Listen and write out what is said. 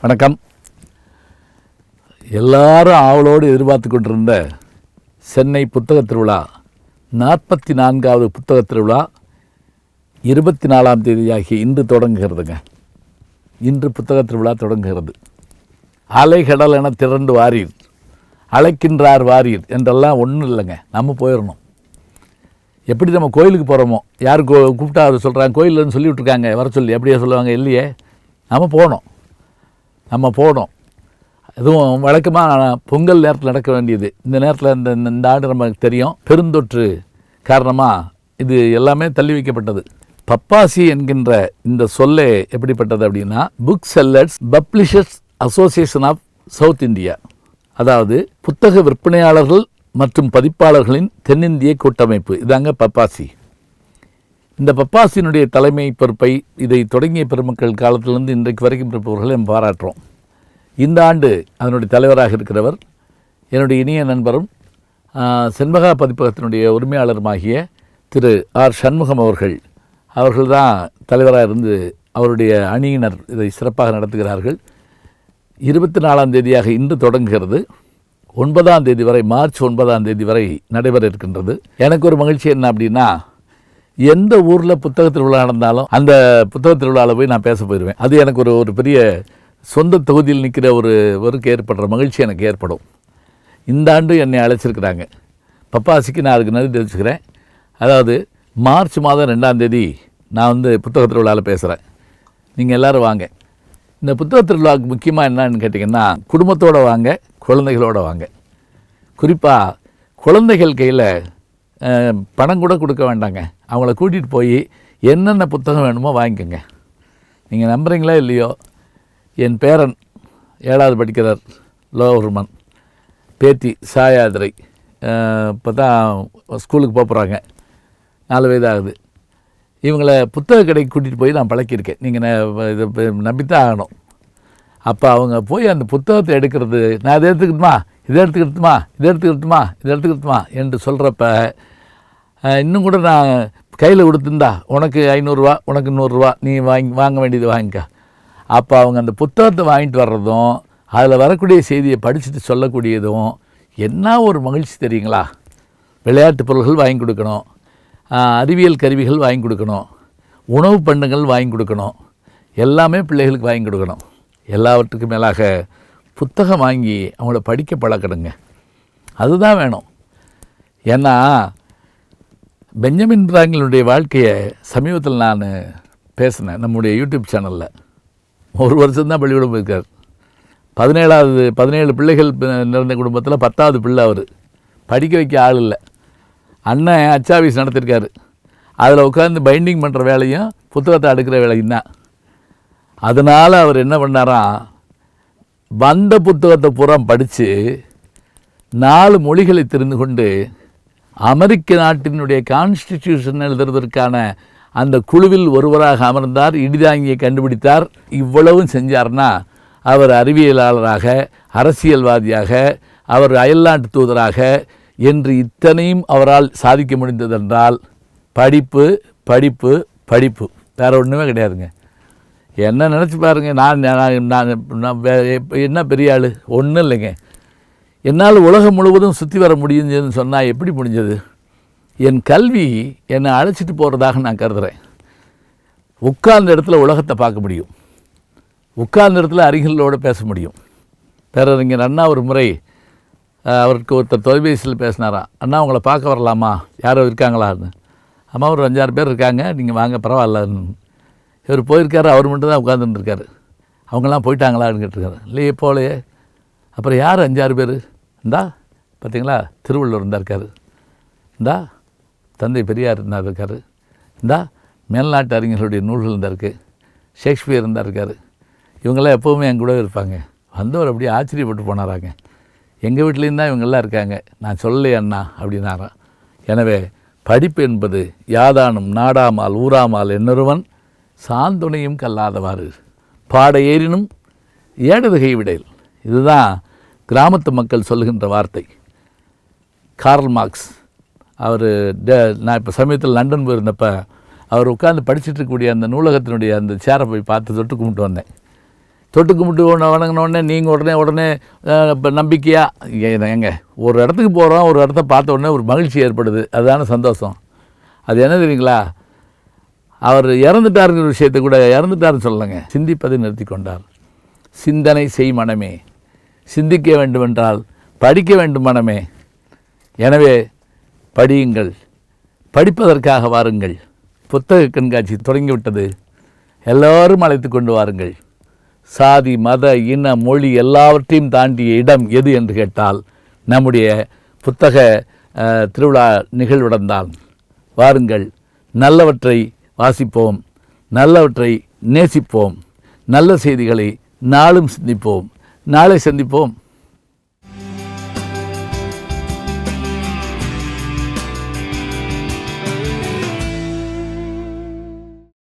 வணக்கம். எல்லாரும் ஆவலோடு எதிர்பார்த்து கொண்டிருந்த சென்னை புத்தகத் திருவிழா நாற்பத்தி நான்காவது புத்தகத் திருவிழா இருபத்தி நாலாம் தேதியாகி இன்று தொடங்குகிறதுங்க. இன்று புத்தகத் திருவிழா தொடங்குகிறது. அலைகடல் என திரண்டு வாரீர் அழைக்கின்றார் வாரீர் என்றெல்லாம் ஒன்றும் இல்லைங்க நம்ம போயிடணும் எப்படி நம்ம கோயிலுக்கு போகிறோமோ யார் கோ கூப்பிட்டா அவர் சொல்கிறாங்க கோயில்னு சொல்லி விட்ருக்காங்க வர சொல்லி எப்படியா சொல்லுவாங்க இல்லையே நம்ம போகணும். நம்ம போனோம் இதுவும் வழக்கமாக பொங்கல் நேரத்தில் நடக்க வேண்டியது. இந்த நேரத்தில் இந்த இந்த- இந்த ஆண்டு நமக்கு தெரியும். பெருந்தொற்று காரணமாக இது எல்லாமே தள்ளி வைக்கப்பட்டது. பப்பாசி என்கின்ற இந்த சொல்லே எப்படிப்பட்டது அப்படின்னா book sellers publishers association of South India அதாவது புத்தக விற்பனையாளர்கள் மற்றும் பதிப்பாளர்களின் தென்னிந்திய கூட்டமைப்பு. இதாங்க பப்பாசி. இந்த பப்பாசினுடைய தலைமை பொறுப்பை இதை தொடங்கிய பெருமக்கள் காலத்திலிருந்து இன்றைக்கு வரைக்கும் இருப்பவர்களை பாராட்டுறோம். இந்த ஆண்டு அதனுடைய தலைவராக இருக்கிறவர் என்னுடைய இனிய நண்பரும் செண்பகா பதிப்பகத்தினுடைய உரிமையாளருமாகிய திரு ஆர். சண்முகம் அவர்கள். அவர்கள் தான் தலைவராக இருந்து அவருடைய அணியினர் இதை சிறப்பாக நடத்துகிறார்கள். இருபத்தி நாலாம் தேதியாக இன்று தொடங்குகிறது. ஒன்பதாம் தேதி வரை மார்ச் ஒன்பதாம் தேதி வரை நடைபெற இருக்கின்றது. எனக்கு ஒரு மகிழ்ச்சி என்ன அப்படின்னா எந்த ஊரில் புத்தக திருவிழா நடந்தாலும் அந்த புத்தக திருவிழாவில் போய் நான் பேச போயிடுவேன் அது எனக்கு ஒரு ஒரு பெரிய சொந்த தொகுதியில் நிற்கிற ஒரு ஒருவருக்கு ஏற்படுற மகிழ்ச்சி எனக்கு ஏற்படும். இந்த ஆண்டு என்னை அழைச்சிருக்கிறாங்க. பப்பாசிக்கு நான் அதுக்கு நன்றி தெரிவிச்சுக்கிறேன். அதாவது மார்ச் மாதம் ரெண்டாம் தேதி நான் வந்து புத்தக திருவிழாவில் பேசுகிறேன் நீங்கள் எல்லோரும் வாங்க. இந்த புத்தக திருவிழாவுக்கு முக்கியமாக என்னன்னு கேட்டிங்கன்னா குடும்பத்தோடு வாங்க குழந்தைகளோடு வாங்க. குறிப்பாக குழந்தைகள் கையில் பணம் கூட கொடுக்க வேண்டாங்க. அவங்கள கூட்டிகிட்டு போய் என்னென்ன புத்தகம் வேணுமோ வாங்கிக்கோங்க. நீங்கள் நம்புகிறீங்களா இல்லையோ? என் பேரன் ஏழாவது படிக்கிறார் லோவர்மன் பேத்தி சாயாதிரை. இப்போ தான் ஸ்கூலுக்கு போக போகிறாங்க நாலு வயது ஆகுது இவங்கள புத்தக கடைக்கு கூட்டிகிட்டு போய் நான் பழக்கியிருக்கேன். நீங்கள் இதை நம்பித்தான் ஆகணும். அப்போ அவங்க போய் அந்த புத்தகத்தை எடுக்கிறது நான் இதை எடுத்துக்கிட்டுமா? இதை எடுத்துக்கிட்டுமா? இதை எடுத்துக்கிட்டுமா? இதை எடுத்துக்கிட்டுமா? என்று சொல்கிறப்ப இன்னும் கூட நான் கையில் கொடுத்துருந்தா உனக்கு ஐநூறுரூவா உனக்கு நூறுரூவா நீ வாங்கி வாங்க வேண்டியது வாங்கிக்கா. அப்போ அவங்க அந்த புத்தகத்தை வாங்கிட்டு வர்றதும் அதில் வரக்கூடிய செய்தியை படிச்சுட்டு சொல்லக்கூடியதும் என்ன ஒரு மகிழ்ச்சி தெரியுங்களா? விளையாட்டு பொருள்கள் வாங்கி கொடுக்கணும். அறிவியல் கருவிகள் வாங்கி கொடுக்கணும். உணவு பண்டங்கள் வாங்கி கொடுக்கணும். எல்லாமே பிள்ளைகளுக்கு வாங்கி கொடுக்கணும். எல்லாவற்றுக்கும் மேலாக புத்தகம் வாங்கி அவங்கள படிக்க பழக்கணுங்க. அதுதான் வேணும். ஏன்னா பெஞ்சமின் பிராங்கினுடைய வாழ்க்கையை சமீபத்தில் நான் பேசினேன் நம்முடைய யூடியூப் சேனலில். ஒரு வருஷம்தான் பள்ளிக்கூடம் போயிருக்கார். பதினேழாவது பதினேழு பிள்ளைகள் நிறைந்த குடும்பத்தில் பத்தாவது பிள்ளை அவர். படிக்க வைக்க ஆள் இல்லை. அண்ணன் அச்சாபீஸ் நடத்திருக்காரு. அதில் உட்காந்து பைண்டிங் பண்ணுற வேலையும் புத்தகத்தை அடுக்கிற வேலையும் தான். அதனால் அவர் என்ன பண்ணாராம் வந்த புத்தகத்தை புறம் படித்து நாலு மொழிகளை தெரிந்து கொண்டு அமெரிக்க நாட்டினுடைய கான்ஸ்டிடியூஷன் எழுதுறதற்கான அந்த குழுவில் ஒருவராக அமர்ந்தார் இடிதாங்கியை கண்டுபிடித்தார். இவ்வளவும் செஞ்சார்னா அவர் அறிவியலாளராக அரசியல்வாதியாக அவர் அயல்நாட்டு தூதராக என்று இத்தனையும் அவரால் சாதிக்க முடிந்ததென்றால் படிப்பு படிப்பு படிப்பு. வேறு ஒன்றுமே கிடையாதுங்க. என்ன நினச்சி பாருங்க நான் நான் நான் என்ன பெரிய ஆள்? ஒன்றும் இல்லைங்க. என்னால் உலகம் முழுவதும் சுற்றி வர முடியுதுன்னு சொன்னால் எப்படி முடிஞ்சது? என் கல்வி என்னை அழைச்சிட்டு போகிறதாக நான் கருதுகிறேன் உட்கார்ந்த இடத்துல உலகத்தை பார்க்க முடியும். உட்கார்ந்த இடத்துல அறிஞர்களோடு பேச முடியும். பேரறிஞர் அண்ணா ஒரு முறை அவருக்கு ஒருத்தர் தொலைபேசியில் பேசினாராம். அண்ணா உங்களை பார்க்க வரலாமா? யாரோ இருக்காங்களான்னு அம்மா ஒரு அஞ்சாறு பேர் இருக்காங்க. நீங்கள் வாங்க பரவாயில்லன்னு இவர் போயிருக்காரு அவர் மட்டும் தான் உட்காந்துருக்காரு அவங்களாம் போயிட்டாங்களான்னு கேட்டிருக்காரு. இல்லையே போலையே அப்புறம் யார் அஞ்சாறு பேர்? இந்தா பார்த்தீங்களா? திருவள்ளூர் இருந்தா இருக்காரு. இந்தா தந்தை பெரியார் இருந்தார் இருக்கார். இந்தா மேல்நாட்டு அறிஞர்களுடைய நூல்கள் இருந்தா இருக்குது ஷேக்ஸ்பியர் இருந்தா இருக்கார். இவங்கெல்லாம் எப்போவுமே என் கூட இருப்பாங்க. வந்தவர் அப்படியே ஆச்சரியப்பட்டு போனாராங்க. எங்கள் வீட்லேயும் தான் இவங்கெல்லாம் இருக்காங்க. நான் சொல்லலை அண்ணா அப்படின்னாராம் எனவே படிப்பு என்பது யாதானும் நாடாமால் ஊராமால் என்னொருவன் சாந்துணையும் கல்லாதவாறு. பாட ஏறினும் ஏடதுகை விடையில். இதுதான் கிராமத்து மக்கள் சொல்லுகின்ற வார்த்தை. Karl Marx. அவர் நான் இப்போ சமயத்தில் லண்டன் போயிருந்தப்போ அவர் உட்காந்து படிச்சுட்டு இருக்கக்கூடிய அந்த நூலகத்தினுடைய அந்த சேரை போய் பார்த்து தொட்டு கும்பிட்டு வந்தேன். தொட்டு கும்பிட்டு ஒன்று நீங்கள் உடனே உடனே இப்போ நம்பிக்கையாக எங்க? ஏங்க ஒரு இடத்துக்கு போகிறோம் ஒரு இடத்த பார்த்த உடனே ஒரு மகிழ்ச்சி ஏற்படுது. அதுதான சந்தோஷம். அது என்ன தெரியுங்களா? அவர் இறந்துட்டாருங்கிற விஷயத்தை கூட இறந்துட்டாருன்னு சொல்லலைங்க. சிந்திப்பதை நிறுத்தி கொண்டார். சிந்தனை செய் மனமே. சிந்திக்க வேண்டுமென்றால் படிக்க வேண்டும் மனமே. எனவே படியுங்கள். படிப்பதற்காக வாருங்கள். புத்தக கண்காட்சி தொடங்கிவிட்டது. எல்லோரும் அழைத்து கொண்டு வாருங்கள். சாதி மத இன மொழி எல்லாவற்றையும் தாண்டிய இடம் எது என்று கேட்டால் நம்முடைய புத்தக திருவிழா நிகழ்விடம்தான் வாருங்கள். நல்லவற்றை வாசிப்போம். நல்லவற்றை நேசிப்போம். நல்ல செய்திகளை நாளும் சிந்திப்போம். நாளை சந்திப்போம்.